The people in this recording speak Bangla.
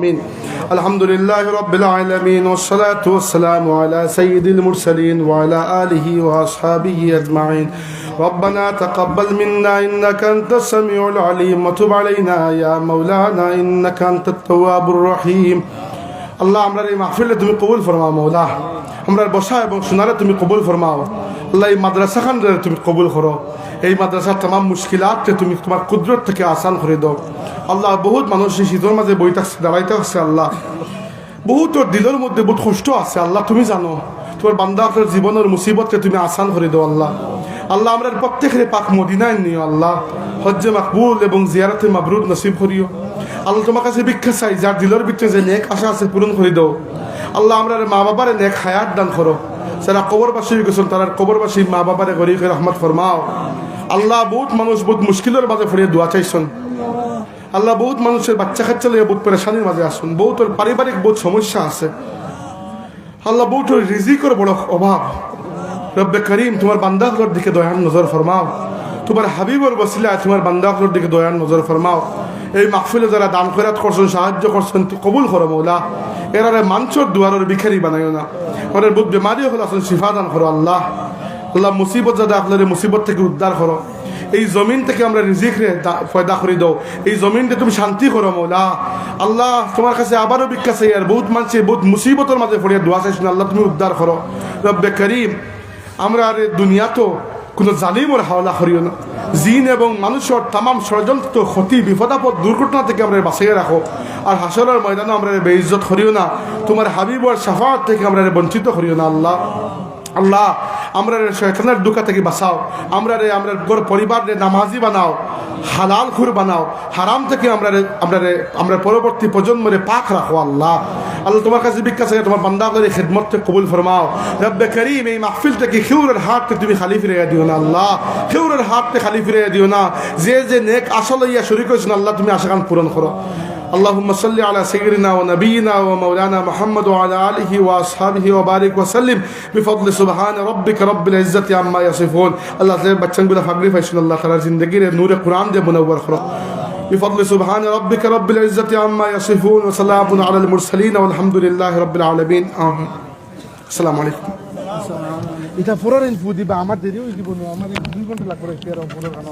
آمين. الحمد لله رب العالمين والصلاة والسلام على سيد المرسلين وعلى آله وأصحابه أجمعين. ربنا تقبل منا إنك أنت السميع العليم. وتب علينا يا مولانا إنك أنت التواب الرحيم. আল্লাহ আমরা এই মাহফিলে তুমি কবুল ফরমাও মৌলা আমরা বসা এবং শোনারে তুমি কবুল ফরমাও। আল্লাহ এই মাদ্রাসা খান তুমি কবুল করো। এই মাদ্রাসার তাম মুশকিলাতকে তুমি তোমার কুদরত থেকে আসান করে দাও। আল্লাহ, বহুত মানুষ শীতর মাঝে বই থাকছে, দাঁড়াইতে হচ্ছে আল্লাহ। বহুত ওর দিলের মধ্যে বহুত কষ্ট আছে, আল্লাহ, তুমি জানো। তোমার বান্দা জীবনের মুসিবতকে তুমি আসান করে দাও, আল্লাহ। আল্লাহ আমরা প্রত্যেকের পাক মদিনায় নিও আল্লাহ। হজ্জে মাকবুল এবং জিয়ারতে মাবরুদ নসিব করিও। আল্লাহ তোমার কাছে ভিক্ষা চাই, যার দিলের ভিতরে যে নেক আশা আছে পূরণ করে দাও। আল্লাহ আমরা মা বাবার নেক হায়াত দান করো। যারা কবরবাসী গেছেন তারা কবরবাসী মা বাবারে গরিব রহমত ফরমাও। আল্লাহ বহুত মানুষ বহুত মুশকিলের মাঝে ফিরে দোয়া চাইছেন। আল্লাহ বহুত মানুষের বাচ্চা কাচ্চা লিয়ে বহুত পেরেশানির মাঝে আসুন। বহুত পারিবারিক বহুত সমস্যা আছে। আল্লাহ বহুত রিজিকের বড় অভাব। রব্বে করিম, তোমার বান্দাগুলোর দিকে দয়ান নজর ফরমাও। তোমার হাবিবর বসিলা তোমার বান্দাগুলোর দিকে দয়ান নজর ফরমাও। এই মাহফিলে যারা দান খরাত করছেন, সাহায্য করছেন কবুল করো মৌলা। এরারে মাঞ্চর দুয়ারের ভিখারি বানাইও না। ওদের বুধ বেমারি হল আসুন শিফা দান করো আল্লাহ। আল্লাহ মুসিবত যাতে আপনার মুসিবত থেকে উদ্ধার করো। এই জমিন থেকে আমরা রিজিক রে দা- পয়দা করে দাও। এই জমিনটা তুমি শান্তি করো মৌলা। আল্লাহ তোমার কাছে আবারও আর বহুত মানুষ বহুত মুসিবতের মাঝে পড়িয়া দোয়া চাইছেন, আল্লাহ তুমি উদ্ধার করো। রব্বে করিম আমরা আর দুনিয়া তো কোনো জালিমর হাওলা করিও না। জিন এবং মানুষের তাম ষড়যন্ত্র, ক্ষতি বিপদাপদ দুর্ঘটনা থেকে আমরা বাঁচিয়ে রাখো। আর হাসরের ময়দানে আমরা বেইজ্জত করিও না। তোমার হাবিবর সাফাত থেকে আমরা বঞ্চিত করিও না, আল্লাহ। আল্লাহ, আমরা শয়তানের দুঃখা থেকে বাঁচাও। আমরা রে আমরা গোর পরিবার রে নামাজি বানাও, হালাল খুর বানাও। হারাম থেকে আমরা আমরা আমরা পরবর্তী প্রজন্মরে পাক রাখো, আল্লাহ। আল্লাহ তোমার কাছে ভিক্ষা চাই তোমার বান্দা করে খেদমতকে কবুল ফরমাও রব্বে করিম এই মাহফিলটাকে খেউরের হাতকে তুমি খালি ফিরাইয়া দিও না আল্লাহ খেউরের হাতকে খালি ফিরাইয়া দিও না যে যে নেক আশা লইয়া শরীর করেছেন আল্লাহ তুমি আশাকান পূরণ করো اللهم صل على سيدنا ونبينا ومولانا محمد وعلى آله وأصحابه وبارك وسلم بفضل سبحان ربك رب العزة عما يصفون الله تعالى بچن بلا فقري فإن الله تعالى زندگي نور قرآن دے منور خرا بفضل سبحان ربك رب العزة عما يصفون وسلام على المرسلين والحمد لله رب العالمين آمين السلام عليكم এটা ফোরার ইনফু দিবা আমার দেরি হয়ে দিব না আমার দুই ঘন্টা লাগবে তেরো পনেরো খানা